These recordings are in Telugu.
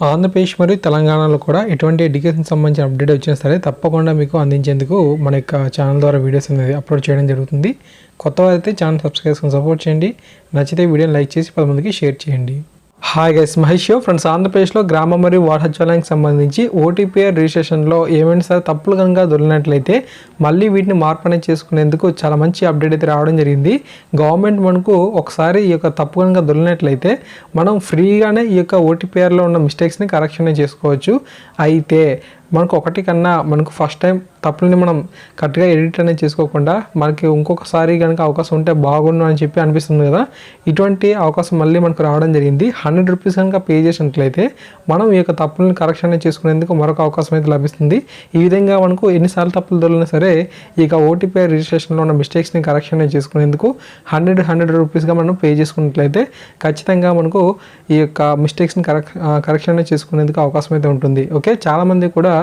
ఆంధ్రప్రదేశ్ మరియు తెలంగాణలో కూడా ఎటువంటి ఎడ్యుకేషన్ సంబంధించిన అప్డేట్ వచ్చినా సరే తప్పకుండా మీకు అందించేందుకు మన యొక్క ఛానల్ ద్వారా వీడియోస్ అనేది అప్లోడ్ చేయడం జరుగుతుంది. కొత్త వారైతే ఛానల్ సబ్స్క్రైబ్ చేసుకుని సపోర్ట్ చేయండి. నచ్చితే వీడియోని లైక్ చేసి పది మందికి షేర్ చేయండి. హాయ్ గైస్ మహేష్ ఫ్రెండ్స్ ఆంధ్రప్రదేశ్లో గ్రామ మరియు వార్డు సచివాలయానికి సంబంధించి ఓటీపీఆర్ రిజిస్ట్రేషన్లో ఏమైనా సరే తప్పులు కనుక దొరికినట్లయితే మళ్ళీ వీటిని మార్పు చేసుకునేందుకు చాలా మంచి అప్డేట్ అయితే రావడం జరిగింది. గవర్నమెంట్ మనకు ఒకసారి ఈ యొక్క తప్పు కనుక దొరికినట్లయితే మనం ఫ్రీగానే ఈ యొక్క ఓటీపీఆర్లో ఉన్న మిస్టేక్స్ని కరెక్షన్ చేసుకోవచ్చు. అయితే మనకు ఒకటి కన్నా మనకు ఫస్ట్ టైం తప్పులని మనం కరెక్ట్గా ఎడిట్ అనేది చేసుకోకుండా మనకి ఇంకొకసారి కనుక అవకాశం ఉంటే బాగుండు అని చెప్పి అనిపిస్తుంది కదా. ఇటువంటి అవకాశం మళ్ళీ మనకు రావడం జరిగింది. హండ్రెడ్ రూపీస్ కనుక పే చేసినట్లయితే మనం ఈ యొక్క తప్పులను కరెక్షన్ చేసుకునేందుకు మరొక అవకాశం అయితే లభిస్తుంది. ఈ విధంగా మనకు ఎన్నిసార్లు తప్పులు దొరికినా సరే ఈ యొక్క ఓటీపీ రిజిస్ట్రేషన్లో ఉన్న మిస్టేక్స్ని కరెక్షన్ చేసుకునేందుకు హండ్రెడ్ హండ్రెడ్ రూపీస్గా మనం పే చేసుకున్నట్లయితే ఖచ్చితంగా మనకు ఈ యొక్క మిస్టేక్స్ని కరెక్ట్ కరెక్షన్ అనేది చేసుకునేందుకు అవకాశం అయితే ఉంటుంది. ఓకే చాలామంది కూడా కూడా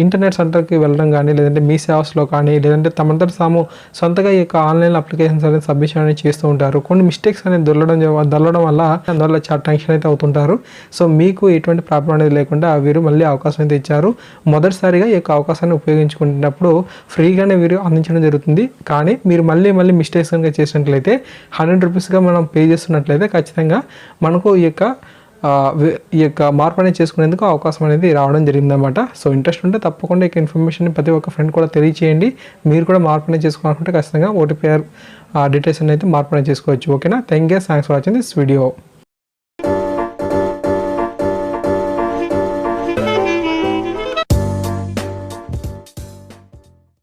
ఇంటర్నెట్ సెంటర్కి వెళ్ళడం కానీ లేదంటే మీ సేవస్లో కానీ లేదంటే తమంతట తాము సొంతగా ఈ యొక్క ఆన్లైన్ అప్లికేషన్స్ అనేది సబ్మిషన్ అనేది చేస్తూ ఉంటారు. కొన్ని మిస్టేక్స్ అనేది దొల్లడం దొల్లడం వల్ల అందువల్ల చాలా టెన్షన్ అయితే అవుతుంటారు. సో మీకు ఎటువంటి ప్రాబ్లం అనేది లేకుండా వీరు మళ్ళీ అవకాశం అయితే ఇచ్చారు. మొదటిసారిగా ఈ యొక్క అవకాశాన్ని ఉపయోగించుకుంటున్నప్పుడు ఫ్రీగానే వీరు అందించడం జరుగుతుంది. కానీ మీరు మళ్ళీ మళ్ళీ మిస్టేక్స్ కనుక చేసినట్లయితే హండ్రెడ్ రూపీస్గా మనం పే చేస్తున్నట్లయితే ఖచ్చితంగా మనకు ఈ యొక్క ఈ యొక్క మార్పు అనేది చేసుకునేందుకు అవకాశం అనేది రావడం జరిగిందన్నమాట. సో ఇంట్రెస్ట్ ఉంటే తప్పకుండా ఈ ఇన్ఫర్మేషన్ ప్రతి ఒక్క ఫ్రెండ్ కూడా తెలియచేయండి. మీరు కూడా మార్పు అనేది చేసుకోవాలనుకుంటే ఖచ్చితంగా ఓటీపీఆర్ డీటెయిల్స్ అనేది మార్పు అనేది చేసుకోవచ్చు. ఓకేనా? Thank you thanks for watching this video